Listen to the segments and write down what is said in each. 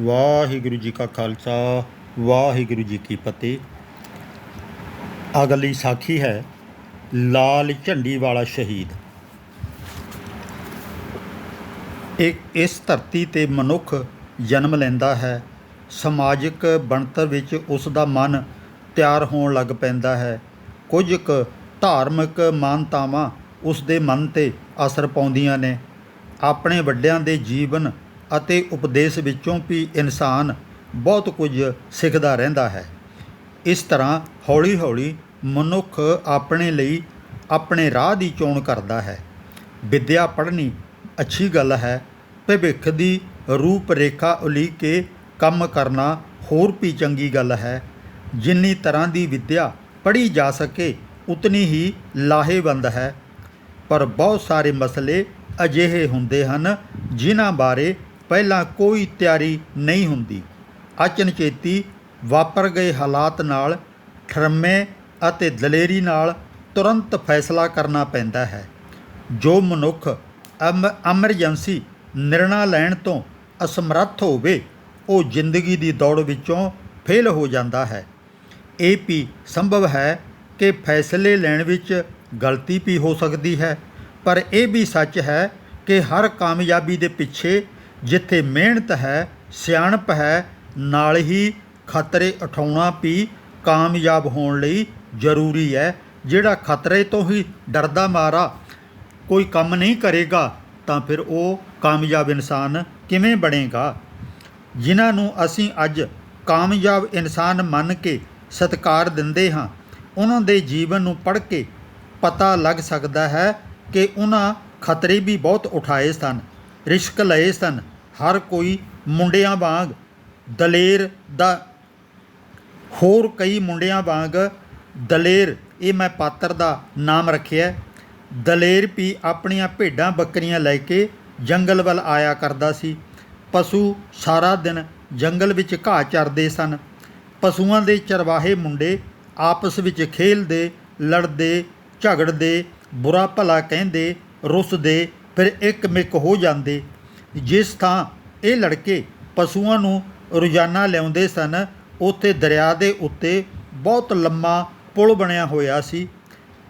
ਵਾਹਿਗੁਰੂ ਜੀ ਕਾ ਖਾਲਸਾ, ਵਾਹਿਗੁਰੂ ਜੀ ਕੀ ਫਤਿਹ। ਅਗਲੀ ਸਾਖੀ ਹੈ, ਲਾਲ ਝੰਡੀ ਵਾਲਾ ਸ਼ਹੀਦ। ਇੱਕ ਇਸ ਧਰਤੀ ਤੇ ਮਨੁੱਖ ਜਨਮ ਲੈਂਦਾ ਹੈ, ਸਮਾਜਿਕ ਬਣਤਰ ਵਿੱਚ ਉਸ ਦਾ ਮਨ ਤਿਆਰ ਹੋਣ ਲੱਗ ਪੈਂਦਾ ਹੈ। ਕੁਝ ਕੁ ਧਾਰਮਿਕ ਮਾਨਤਾਵਾਂ ਉਸ ਦੇ ਮਨ ਤੇ ਅਸਰ ਪਾਉਂਦੀਆਂ ਨੇ। ਆਪਣੇ ਵੱਡਿਆਂ ਦੇ ਜੀਵਨ ਅਤੇ ਉਪਦੇਸ਼ ਵਿੱਚੋਂ ਵੀ ਇਨਸਾਨ ਬਹੁਤ ਕੁਝ ਸਿੱਖਦਾ ਰਹਿੰਦਾ ਹੈ। ਇਸ ਤਰ੍ਹਾਂ ਹੌਲੀ-ਹੌਲੀ ਮਨੁੱਖ ਆਪਣੇ ਲਈ ਆਪਣੇ ਰਾਹ ਦੀ ਚੋਣ ਕਰਦਾ ਹੈ। ਵਿੱਦਿਆ ਪੜ੍ਹਨੀ ਅੱਛੀ ਗੱਲ ਹੈ, ਭਵਿੱਖ ਦੀ ਰੂਪ ਰੇਖਾ ਉਲੀਕ ਕੇ ਕੰਮ ਕਰਨਾ ਹੋਰ ਵੀ ਚੰਗੀ ਗੱਲ ਹੈ। ਜਿੰਨੀ ਤਰ੍ਹਾਂ ਦੀ ਵਿੱਦਿਆ ਪੜ੍ਹੀ ਜਾ ਸਕੇ, ਉਤਨੀ ਹੀ ਲਾਹੇਵੰਦ ਹੈ। ਪਰ ਬਹੁਤ ਸਾਰੇ ਮਸਲੇ ਅਜਿਹੇ ਹੁੰਦੇ ਹਨ, ਜਿਨ੍ਹਾਂ ਬਾਰੇ ਪਹਿਲਾਂ ਕੋਈ ਤਿਆਰੀ ਨਹੀਂ ਹੁੰਦੀ। ਅਚਨਚੇਤੀ ਵਾਪਰ ਗਏ ਹਾਲਾਤ ਨਾਲ ਠਰਮੇ ਅਤੇ ਦਲੇਰੀ ਨਾਲ ਤੁਰੰਤ ਫੈਸਲਾ ਕਰਨਾ ਪੈਂਦਾ ਹੈ। ਜੋ ਮਨੁੱਖ ਐਮ ਐਮਰਜੈਂਸੀ ਨਿਰਣਾ ਲੈਣ ਤੋਂ ਅਸਮਰੱਥ ਹੋਵੇ, ਉਹ ਜ਼ਿੰਦਗੀ ਦੀ ਦੌੜ ਵਿੱਚੋਂ ਫੇਲ ਹੋ ਜਾਂਦਾ ਹੈ। ਇਹ ਵੀ ਸੰਭਵ ਹੈ ਕਿ ਫੈਸਲੇ ਲੈਣ ਵਿੱਚ ਗਲਤੀ ਵੀ ਹੋ ਸਕਦੀ ਹੈ, ਪਰ ਇਹ ਵੀ ਸੱਚ ਹੈ ਕਿ ਹਰ ਕਾਮਯਾਬੀ ਦੇ ਪਿੱਛੇ ਜਿੱਥੇ ਮਿਹਨਤ ਹੈ, ਸਿਆਣਪ ਹੈ, ਨਾਲ ਹੀ ਖਤਰੇ ਉਠਾਉਣਾ ਵੀ ਕਾਮਯਾਬ ਹੋਣ ਲਈ ਜ਼ਰੂਰੀ ਹੈ। ਜਿਹੜਾ ਖਤਰੇ ਤੋਂ ਹੀ ਡਰਦਾ ਮਾਰਾ ਕੋਈ ਕੰਮ ਨਹੀਂ ਕਰੇਗਾ, ਤਾਂ ਫਿਰ ਉਹ ਕਾਮਯਾਬ ਇਨਸਾਨ ਕਿਵੇਂ ਬਣੇਗਾ? ਜਿਨ੍ਹਾਂ ਨੂੰ ਅਸੀਂ ਅੱਜ ਕਾਮਯਾਬ ਇਨਸਾਨ ਮੰਨ ਕੇ ਸਤਿਕਾਰ ਦਿੰਦੇ ਹਾਂ, ਉਹਨਾਂ ਦੇ ਜੀਵਨ ਨੂੰ ਪੜ੍ਹ ਕੇ ਪਤਾ ਲੱਗ ਸਕਦਾ ਹੈ ਕਿ ਉਹਨਾਂ ਖਤਰੇ ਵੀ ਬਹੁਤ ਉਠਾਏ ਸਨ, ਰਿਸਕ ਲਏ ਸਨ ਹਰ ਕੋਈ ਮੁੰਡਿਆਂ ਵਾਂਗ, ਦਲੇਰ ਦਾ ਹੋਰ ਕਈ ਮੁੰਡਿਆਂ ਵਾਂਗ, ਦਲੇਰ, ਇਹ ਮੈਂ ਪਾਤਰ ਦਾ ਨਾਮ ਰੱਖਿਆ ਦਲੇਰ ਵੀ ਆਪਣੀਆਂ ਭੇਡਾਂ ਬੱਕਰੀਆਂ ਲੈ ਕੇ ਜੰਗਲ ਵੱਲ ਆਇਆ ਕਰਦਾ ਸੀ। ਪਸ਼ੂ ਸਾਰਾ ਦਿਨ ਜੰਗਲ ਵਿੱਚ ਘਾਹ ਚਰਦੇ ਸਨ। ਪਸ਼ੂਆਂ ਦੇ ਚਰਵਾਹੇ ਮੁੰਡੇ ਆਪਸ ਵਿੱਚ ਖੇਲਦੇ, ਲੜਦੇ, ਝਗੜਦੇ, ਬੁਰਾ ਭਲਾ ਕਹਿੰਦੇ, ਰੁੱਸਦੇ, ਫਿਰ ਇੱਕ ਮਿੱਕ ਹੋ ਜਾਂਦੇ। ਜਿਸ ਥਾਂ ਇਹ ਲੜਕੇ ਪਸ਼ੂਆਂ ਨੂੰ ਰੋਜ਼ਾਨਾ ਲਿਆਉਂਦੇ ਸਨ, ਉੱਥੇ ਦਰਿਆ ਦੇ ਉੱਤੇ ਬਹੁਤ ਲੰਮਾ ਪੁਲ ਬਣਿਆ ਹੋਇਆ ਸੀ।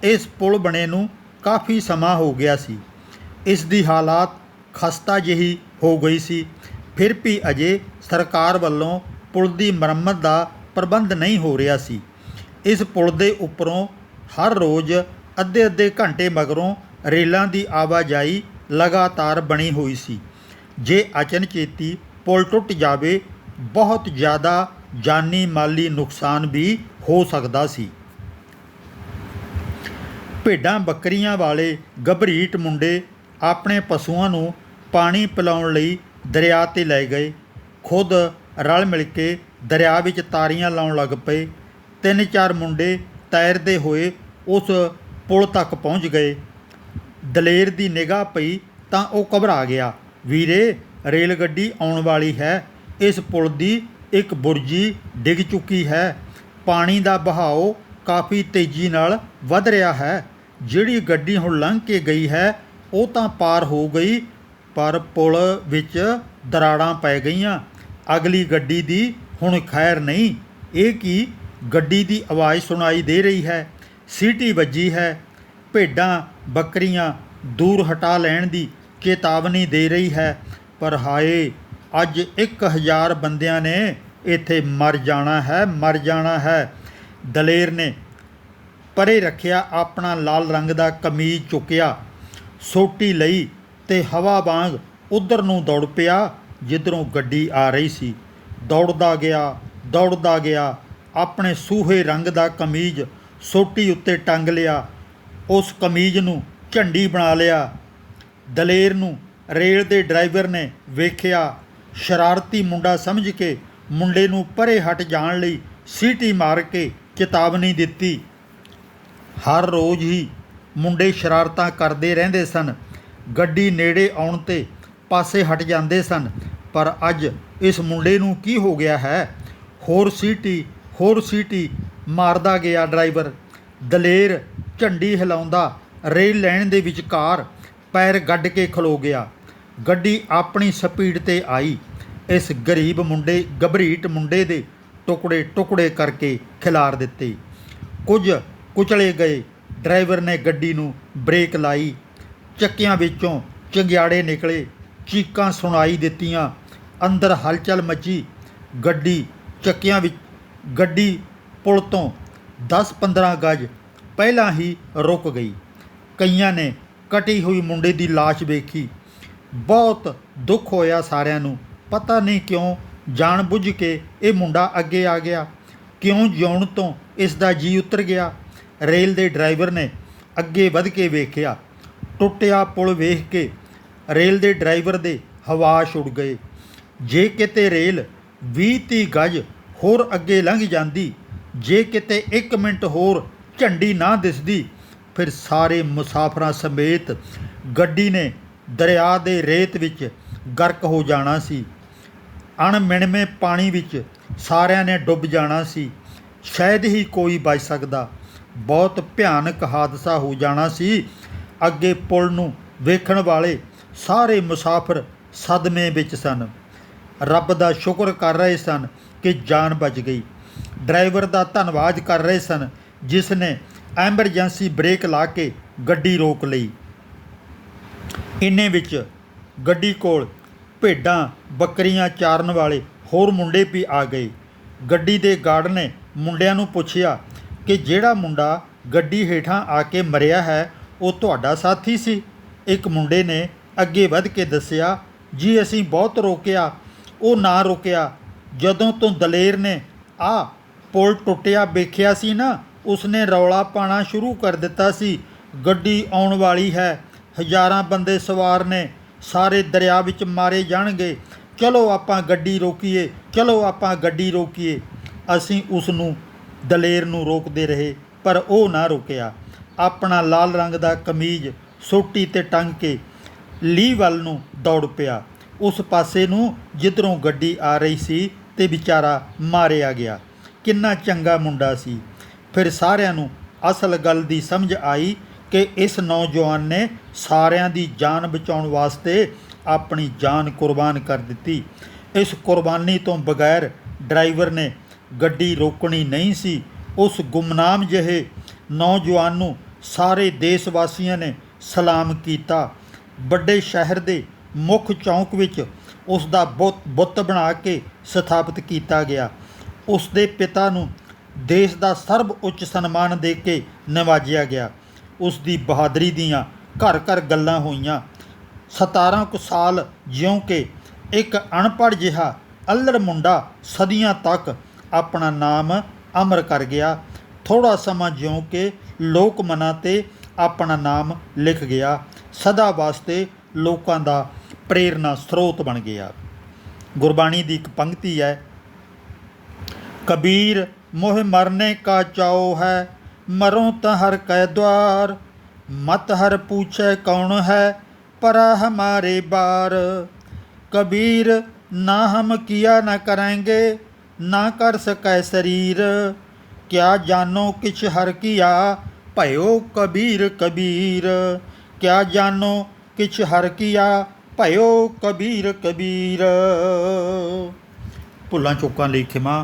ਇਸ ਪੁਲ ਬਣੇ ਨੂੰ ਕਾਫੀ ਸਮਾਂ ਹੋ ਗਿਆ ਸੀ। ਇਸ ਦੀ ਹਾਲਾਤ ਖਸਤਾ ਜਿਹੀ ਹੋ ਗਈ ਸੀ। ਫਿਰ ਵੀ ਅਜੇ ਸਰਕਾਰ ਵੱਲੋਂ ਪੁਲ ਦੀ ਮੁਰੰਮਤ ਦਾ ਪ੍ਰਬੰਧ ਨਹੀਂ ਹੋ ਰਿਹਾ ਸੀ। ਇਸ ਪੁਲ ਦੇ ਉੱਪਰੋਂ ਹਰ ਰੋਜ਼ ਅੱਧੇ ਅੱਧੇ ਘੰਟੇ ਮਗਰੋਂ ਰੇਲਾਂ ਦੀ ਆਵਾਜਾਈ ਲਗਾਤਾਰ ਬਣੀ ਹੋਈ ਸੀ। ਜੇ ਅਚਨਚੇਤੀ ਪੁਲ ਟੁੱਟ ਜਾਵੇ, ਬਹੁਤ ਜ਼ਿਆਦਾ ਜਾਨੀ ਮਾਲੀ ਨੁਕਸਾਨ ਵੀ ਹੋ ਸਕਦਾ ਸੀ। ਭੇਡਾਂ ਬੱਕਰੀਆਂ ਵਾਲੇ ਗਭਰੀਟ ਮੁੰਡੇ ਆਪਣੇ ਪਸ਼ੂਆਂ ਨੂੰ ਪਾਣੀ ਪਿਲਾਉਣ ਲਈ ਦਰਿਆ ਤੇ ਲੈ ਗਏ। ਖੁਦ ਰਲ ਮਿਲ ਕੇ ਦਰਿਆ ਵਿੱਚ ਤਾਰੀਆਂ ਲਾਉਣ ਲੱਗ ਪਏ। ਤਿੰਨ ਚਾਰ ਮੁੰਡੇ ਤੈਰਦੇ ਹੋਏ ਉਸ ਪੁਲ ਤੱਕ ਪਹੁੰਚ ਗਏ। ਦਲੇਰ ਦੀ ਨਿਗਾਹ ਪਈ ਤਾਂ ਉਹ ਘਬਰਾ ਗਿਆ। ਵੀਰੇ, ਰੇਲ ਗੱਡੀ ਆਉਣ ਵਾਲੀ ਹੈ। ਇਸ ਪੁਲ ਦੀ ਇੱਕ ਬੁਰਜੀ ਡਿੱਗ ਚੁੱਕੀ ਹੈ। ਪਾਣੀ ਦਾ ਬਹਾਓ ਕਾਫੀ ਤੇਜ਼ੀ ਨਾਲ ਵੱਧ ਰਿਹਾ ਹੈ। ਜਿਹੜੀ ਗੱਡੀ ਹੁਣ ਲੰਘ ਕੇ ਗਈ ਹੈ, ਉਹ ਤਾਂ ਪਾਰ ਹੋ ਗਈ, ਪਰ ਪੁਲ ਵਿੱਚ ਦਰਾੜਾਂ ਪੈ ਗਈਆਂ। ਅਗਲੀ ਗੱਡੀ ਦੀ ਹੁਣ ਖੈਰ ਨਹੀਂ। ਇਹ ਕੀ ਗੱਡੀ ਦੀ ਆਵਾਜ਼ ਸੁਣਾਈ ਦੇ ਰਹੀ ਹੈ? ਸੀਟੀ ਵੱਜੀ ਹੈ। ਭੇਡਾਂ, ਬੱਕਰੀਆਂ ਦੂਰ ਹਟਾ ਲੈਣ ਦੀ ਚੇਤਾਵਨੀ ਦੇ ਰਹੀ ਹੈ। ਪਰ ਹਾਏ, ਅੱਜ 1000 ਬੰਦਿਆਂ ਨੇ ਇੱਥੇ ਮਰ ਜਾਣਾ ਹੈ, ਮਰ ਜਾਣਾ ਹੈ। ਦਲੇਰ ਨੇ ਪਰੇ ਰੱਖਿਆ, ਆਪਣਾ ਲਾਲ ਰੰਗ ਦਾ ਕਮੀਜ਼ ਚੁੱਕਿਆ। ਸੋਟੀ ਲਈ ਤੇ ਹਵਾ ਵਾਂਗ ਉਧਰ ਨੂੰ ਦੌੜ ਪਿਆ, ਜਿੱਧਰੋਂ ਗੱਡੀ ਆ ਰਹੀ ਸੀ। ਦੌੜਦਾ ਗਿਆ ਦੌੜਦਾ ਗਿਆ। ਆਪਣੇ ਸੂਹੇ ਰੰਗ ਦਾ ਕਮੀਜ਼ ਸੋਟੀ ਉੱਤੇ ਟੰਗ ਲਿਆ। ਉਸ ਕਮੀਜ਼ ਨੂੰ ਝੰਡੀ ਬਣਾ ਲਿਆ। ਦਲੇਰ ਨੂੰ ਰੇਲ ਦੇ ਡਰਾਈਵਰ ਨੇ ਵੇਖਿਆ। ਸ਼ਰਾਰਤੀ ਮੁੰਡਾ ਸਮਝ ਕੇ ਮੁੰਡੇ ਨੂੰ ਪਰੇ ਹਟ ਜਾਣ ਲਈ ਸੀਟੀ ਮਾਰ ਕੇ ਚੇਤਾਵਨੀ ਦਿੱਤੀ। ਹਰ ਰੋਜ਼ ਹੀ ਮੁੰਡੇ ਸ਼ਰਾਰਤਾਂ ਕਰਦੇ ਰਹਿੰਦੇ ਸਨ। ਗੱਡੀ ਨੇੜੇ ਆਉਣ ਤੇ ਪਾਸੇ ਹਟ ਜਾਂਦੇ ਸਨ। ਪਰ ਅੱਜ ਇਸ ਮੁੰਡੇ ਨੂੰ ਕੀ ਹੋ ਗਿਆ ਹੈ? ਹੋਰ ਸੀਟੀ ਹੋਰ ਸੀਟੀ ਮਾਰਦਾ ਗਿਆ ਡਰਾਈਵਰ। ਦਲੇਰ ਝੰਡੀ ਹਿਲਾਉਂਦਾ ਰੇਲ ਲਾਈਨ ਦੇ ਵਿਚਕਾਰ ਪੈਰ ਗੱਡ ਕੇ ਖਲੋ ਗਿਆ। ਗੱਡੀ ਆਪਣੀ ਸਪੀਡ ਤੇ ਆਈ। ਇਸ ਗਰੀਬ ਮੁੰਡੇ, ਗਬਰੀਟ ਮੁੰਡੇ ਦੇ ਟੁਕੜੇ ਟੁਕੜੇ ਕਰਕੇ ਖਿਲਾਰ ਦਿੱਤੇ। ਕੁਝ ਕੁਚਲੇ ਗਏ। ਡਰਾਈਵਰ ਨੇ ਗੱਡੀ ਨੂੰ ਬ੍ਰੇਕ ਲਾਈ। ਚੱਕਿਆਂ ਵਿੱਚੋਂ ਚੰਗਿਆੜੇ ਨਿਕਲੇ। ਚੀਕਾਂ ਸੁਣਾਈ ਦਿੱਤੀਆਂ। ਅੰਦਰ ਹਲਚਲ ਮਚੀ। ਗੱਡੀ ਚੱਕਿਆਂ ਵਿੱਚ, ਗੱਡੀ ਪੁਲ ਤੋਂ 10-15 ਗਜ ਪਹਿਲਾਂ ਹੀ ਰੁਕ ਗਈ। ਕਈਆਂ ਨੇ ਕਟੀ ਹੋਈ ਮੁੰਡੇ ਦੀ ਲਾਸ਼ ਵੇਖੀ। ਬਹੁਤ ਦੁੱਖ ਹੋਇਆ ਸਾਰਿਆਂ ਨੂੰ। ਪਤਾ ਨਹੀਂ ਕਿਉਂ ਜਾਣ ਬੁੱਝ ਕੇ ਇਹ ਮੁੰਡਾ ਅੱਗੇ ਆ ਗਿਆ। ਕਿਉਂ ਜਿਉਣ ਤੋਂ ਇਸ ਦਾ ਜੀ ਉਤਰ ਗਿਆ? ਰੇਲ ਦੇ ਡਰਾਈਵਰ ਨੇ ਅੱਗੇ ਵੱਧ ਕੇ ਵੇਖਿਆ। ਟੁੱਟਿਆ ਪੁਲ ਵੇਖ ਕੇ ਰੇਲ ਦੇ ਡਰਾਈਵਰ ਦੇ ਹਵਾਸ਼ ਉੱਡ ਗਏ। ਜੇ ਕਿਤੇ ਰੇਲ 20-30 ਗਜ ਹੋਰ ਅੱਗੇ ਲੰਘ ਜਾਂਦੀ, ਜੇ ਕਿਤੇ 1 ਮਿੰਟ ਹੋਰ ਝੰਡੀ ਨਾ ਦਿਸਦੀ ਫਿਰ ਸਾਰੇ ਮੁਸਾਫਰਾਂ ਸਮੇਤ ਗੱਡੀ ਨੇ ਦਰਿਆ ਦੇ ਰੇਤ ਵਿੱਚ ਗਰਕ ਹੋ ਜਾਣਾ ਸੀ। ਅਣਮਿਣਵੇਂ ਪਾਣੀ ਵਿੱਚ ਸਾਰਿਆਂ ਨੇ ਡੁੱਬ ਜਾਣਾ ਸੀ। ਸ਼ਾਇਦ ਹੀ ਕੋਈ ਬਚ ਸਕਦਾ। ਬਹੁਤ ਭਿਆਨਕ ਹਾਦਸਾ ਹੋ ਜਾਣਾ ਸੀ। ਅੱਗੇ ਪੁਲ ਨੂੰ ਵੇਖਣ ਵਾਲੇ ਸਾਰੇ ਮੁਸਾਫਰ ਸਦਮੇ ਵਿੱਚ ਸਨ। ਰੱਬ ਦਾ ਸ਼ੁਕਰ ਕਰ ਰਹੇ ਸਨ ਕਿ ਜਾਨ ਬਚ ਗਈ। ਡਰਾਈਵਰ ਦਾ ਧੰਨਵਾਦ ਕਰ ਰਹੇ ਸਨ, ਜਿਸ ਨੇ ਐਮਰਜੈਂਸੀ ਬ੍ਰੇਕ ਲਾ ਕੇ ਗੱਡੀ ਰੋਕ ਲਈ। ਇੰਨੇ ਵਿੱਚ ਗੱਡੀ ਕੋਲ ਭੇਡਾਂ, ਬੱਕਰੀਆਂ ਚਾਰਨ ਵਾਲੇ ਹੋਰ ਮੁੰਡੇ ਵੀ ਆ ਗਏ। ਗੱਡੀ ਦੇ ਗਾਰਡ ਨੇ ਮੁੰਡਿਆਂ ਨੂੰ ਪੁੱਛਿਆ ਕਿ ਜਿਹੜਾ ਮੁੰਡਾ ਗੱਡੀ ਹੇਠਾਂ ਆ ਕੇ ਮਰਿਆ ਹੈ, ਉਹ ਤੁਹਾਡਾ ਸਾਥੀ ਸੀ? ਇੱਕ ਮੁੰਡੇ ਨੇ ਅੱਗੇ ਵੱਧ ਕੇ ਦੱਸਿਆ, ਜੀ, ਅਸੀਂ ਬਹੁਤ ਰੋਕਿਆ। ਉਹ ਨਾ ਰੁਕਿਆ। ਜਦੋਂ ਤੋਂ ਦਲੇਰ ਨੇ, ਆ, ਪੁਲ ਟੁੱਟਿਆ, ਵੇਖਿਆ ਸੀ ਨਾ? ਉਸਨੇ ਰੌਲਾ ਪਾਣਾ ਸ਼ੁਰੂ ਕਰ ਦਿੱਤਾ ਸੀ। ਗੱਡੀ ਆਉਣ ਵਾਲੀ ਹੈ। ਹਜ਼ਾਰਾਂ ਬੰਦੇ ਸਵਾਰ ਨੇ। ਸਾਰੇ ਦਰਿਆ ਵਿੱਚ ਮਾਰੇ ਜਾਣਗੇ। ਚਲੋ ਆਪਾਂ ਗੱਡੀ ਰੋਕੀਏ, ਚਲੋ ਆਪਾਂ ਗੱਡੀ ਰੋਕੀਏ। ਅਸੀਂ ਉਸ ਨੂੰ ਦਲੇਰ ਨੂੰ ਰੋਕਦੇ ਰਹੇ, ਪਰ ਉਹ ਨਾ ਰੁਕਿਆ। ਆਪਣਾ ਲਾਲ ਰੰਗ ਦਾ ਕਮੀਜ਼, ਸੋਟੀ ਤੇ ਟੰਗ ਕੇ ਲੀ ਵੱਲ ਨੂੰ ਦੌੜ ਪਿਆ। ਉਸ ਪਾਸੇ ਨੂੰ ਜਿੱਧਰੋਂ ਗੱਡੀ ਆ ਰਹੀ ਸੀ ਤੇ ਵਿਚਾਰਾ ਮਾਰਿਆ ਗਿਆ। ਕਿੰਨਾ ਚੰਗਾ ਮੁੰਡਾ ਸੀ। ਫਿਰ ਸਾਰਿਆਂ ਨੂੰ ਅਸਲ ਗੱਲ ਦੀ ਸਮਝ ਆਈ ਕਿ ਇਸ ਨੌਜਵਾਨ ਨੇ ਸਾਰਿਆਂ ਦੀ ਜਾਨ ਬਚਾਉਣ ਵਾਸਤੇ ਆਪਣੀ ਜਾਨ ਕੁਰਬਾਨ ਕਰ ਦਿੱਤੀ। ਇਸ ਕੁਰਬਾਨੀ ਤੋਂ ਬਗੈਰ ਡਰਾਈਵਰ ਨੇ ਗੱਡੀ ਰੋਕਣੀ ਨਹੀਂ ਸੀ। ਉਸ ਗੁੰਮਨਾਮ ਜਿਹੇ ਨੌਜਵਾਨ ਨੂੰ ਸਾਰੇ ਦੇਸ਼ ਵਾਸੀਆਂ ਨੇ ਸਲਾਮ ਕੀਤਾ। ਵੱਡੇ ਸ਼ਹਿਰ ਦੇ ਮੁੱਖ ਚੌਂਕ ਵਿੱਚ ਉਸ ਦਾ ਬੁੱਤ ਬੁੱਤ ਬਣਾ ਕੇ ਸਥਾਪਿਤ ਕੀਤਾ ਗਿਆ। ਉਸ ਦੇ ਪਿਤਾ ਨੂੰ ਦੇਸ਼ ਦਾ ਸਰਬ ਉੱਚ ਸਨਮਾਨ ਦੇ ਕੇ ਨਿਵਾਜਿਆ ਗਿਆ। ਉਸ ਦੀ ਬਹਾਦਰੀ ਦੀਆਂ ਘਰ ਘਰ ਗੱਲਾਂ ਹੋਈਆਂ। 17 ਕੁ ਸਾਲ ਜਿਉਂ ਕਿ ਇੱਕ ਅਣਪੜ ਜਿਹਾ ਅਲੜ ਮੁੰਡਾ ਸਦੀਆਂ ਤੱਕ ਆਪਣਾ ਨਾਮ ਅਮਰ ਕਰ ਗਿਆ। ਥੋੜਾ ਸਮਾਂ ਜਿਉਂ ਕੇ ਲੋਕ ਮਨਾਂ ਤੇ ਆਪਣਾ ਨਾਮ ਲਿਖ ਗਿਆ। ਸਦਾ ਵਾਸਤੇ ਲੋਕਾਂ ਦਾ ਪ੍ਰੇਰਣਾ ਸਰੋਤ ਬਣ ਗਿਆ। ਗੁਰਬਾਣੀ ਦੀ ਇੱਕ ਪੰਕਤੀ ਹੈ, ਕਬੀਰ मोह मरने का चाओ है मरो त हर कै द्वार मत हर पूछे कौन है परा हमारे बार कबीर ना हम किया न करेंगे ना कर सकै शरीर क्या जानो किछ हर किया भयो कबीर कबीर क्या जानो किछ हर किया भयो कबीर कबीर ਭੁੱਲਾਂ ਚੁੱਕਾਂ ਲਈ ਖਿਮਾ